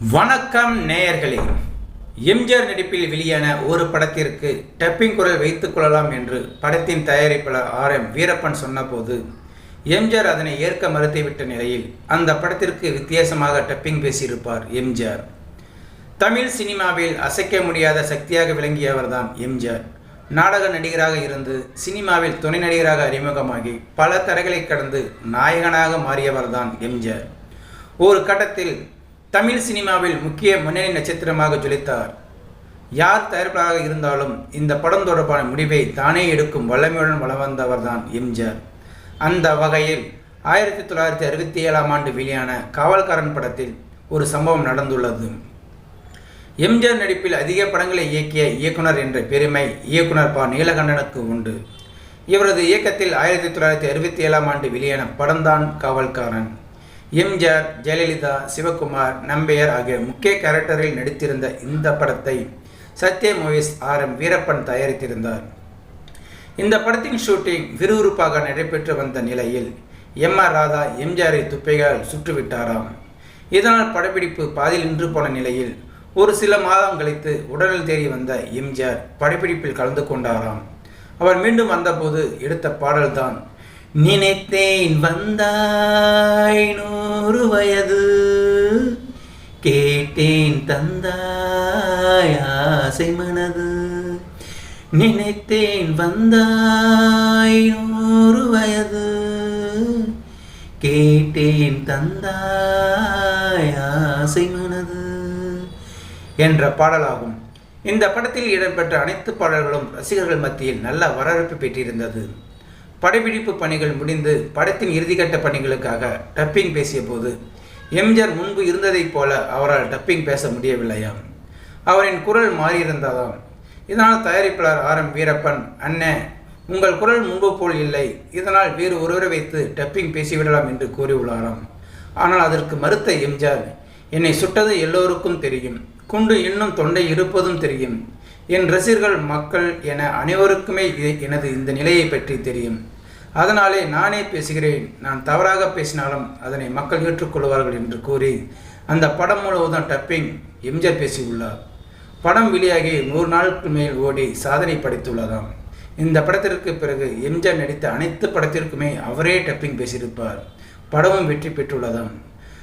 வணக்கம் நேயர்களே. எம்ஜிஆர் நடிப்பில் வெளியான ஒரு படத்திற்கு டப்பிங் குரல் வைத்துக் கொள்ளலாம் என்று படத்தின் தயாரிப்பாளர் ஆர் எம் வீரப்பன் சொன்னபோது எம்ஜிஆர் அதனை ஏற்க மறுத்துவிட்ட நிலையில் அந்த படத்திற்கு வித்தியாசமாக டப்பிங் பேசியிருப்பார் எம்ஜிஆர். தமிழ் சினிமாவில் அசைக்க முடியாத சக்தியாக விளங்கியவர்தான் எம்ஜிஆர். நாடக நடிகராக இருந்து சினிமாவில் துணை நடிகராக அறிமுகமாகி பல தடைகளை கடந்து நாயகனாக மாறியவர்தான் எம்ஜிஆர். ஒரு கட்டத்தில் தமிழ் சினிமாவில் முக்கிய முன்னணி நட்சத்திரமாக ஜொலித்தார். யார் தயாரிப்பாளராக இருந்தாலும் இந்த படம் தொடர்பான முடிவை தானே எடுக்கும் வல்லமையுடன் வளம் வந்தவர்தான் எம்ஜிஆர். அந்த வகையில் ஆயிரத்தி தொள்ளாயிரத்தி அறுபத்தி ஏழாம் ஆண்டு வெளியான காவல்காரன் படத்தில் ஒரு சம்பவம் நடந்துள்ளது. எம்ஜிஆர் நடிப்பில் அதிக படங்களை இயக்கிய இயக்குனர் என்ற பெருமை இயக்குனர் ப. நீலகண்டனுக்கு உண்டு. இவரது இயக்கத்தில் ஆயிரத்தி தொள்ளாயிரத்தி அறுபத்தி ஏழாம் ஆண்டு வெளியான படம்தான் காவல்காரன். எம்ஜிஆர் ஜெயலலிதா சிவகுமார் நம்பியார் ஆகிய முக்கிய கேரக்டரில் நடித்திருந்த இந்த படத்தை Sathya movies R M Veerappan தயாரித்திருந்தார். இந்த படத்தின் ஷூட்டிங் விறுவிறுப்பாக நடைபெற்று வந்த நிலையில் எம் ஆர் ராதா எம்ஜிஆரை துப்பையால் சுற்றுவிட்டாராம் இதனால் படப்பிடிப்பு பாதியில் நின்று போன நிலையில் ஒரு சில மாதம் கழித்து உடலில் தேறி வந்த எம்ஜிஆர் படப்பிடிப்பில் கலந்து கொண்டாராம். அவர் மீண்டும் வந்தபோது எடுத்த பாடல்தான் நினைத்தேன் வந்தாயினோ வயது. கேட்டேன் தந்தாய் ஆசை மனது. நினைத்தேன் வந்தாய் நூறு வயது. கேட்டேன் தந்தாய் ஆசை மனது. என்ற பாடலாகும். இந்த படத்தில் இடம்பெற்ற அனைத்து பாடல்களும் ரசிகர்கள் மத்தியில் நல்ல வரவேற்பு பெற்றிருந்தது. படப்பிடிப்பு பணிகள் முடிந்து படத்தின் இறுதிக்கட்ட பணிகளுக்காக டப்பிங் பேசிய போது எம்ஜிஆர் முன்பு இருந்ததைப் போல அவரால் டப்பிங் பேச முடியவில்லையாம். அவரின் குரல் மாறியிருந்ததாம். இதனால் தயாரிப்பாளர் ஆர். எம். வீரப்பன் அண்ணே உங்கள் குரல் முன்பு போல் இல்லை. இதனால் வேறு ஒருவரை வைத்து டப்பிங் பேசிவிடலாம் என்று கூறியுள்ளாராம். ஆனால் அதற்கு மறுத்த எம்ஜிஆர் என்னை சுட்டது எல்லோருக்கும் தெரியும். குண்டு இன்னும் தொண்டை இருப்பதும் தெரியும். என் ரசிகர்கள் மக்கள் என அனைவருக்குமே எனது இந்த நிலையை பற்றி தெரியும். அதனாலே நானே பேசுகிறேன். நான் தவறாக பேசினாலும் அதனை மக்கள் ஏற்றுக்கொள்வார்கள் என்று கூறி அந்த படம் முழுவதும் டப்பிங் எம்ஜிஆர் பேசியுள்ளார். படம் வெளியாகி நூறு நாளுக்கு மேல் ஓடி சாதனை படைத்துள்ளதாம். இந்த படத்திற்கு பிறகு எம்ஜிஆர் நடித்த அனைத்து படத்திற்குமே அவரே டப்பிங் பேசியிருப்பார். படமும் வெற்றி பெற்றுள்ளதாம்.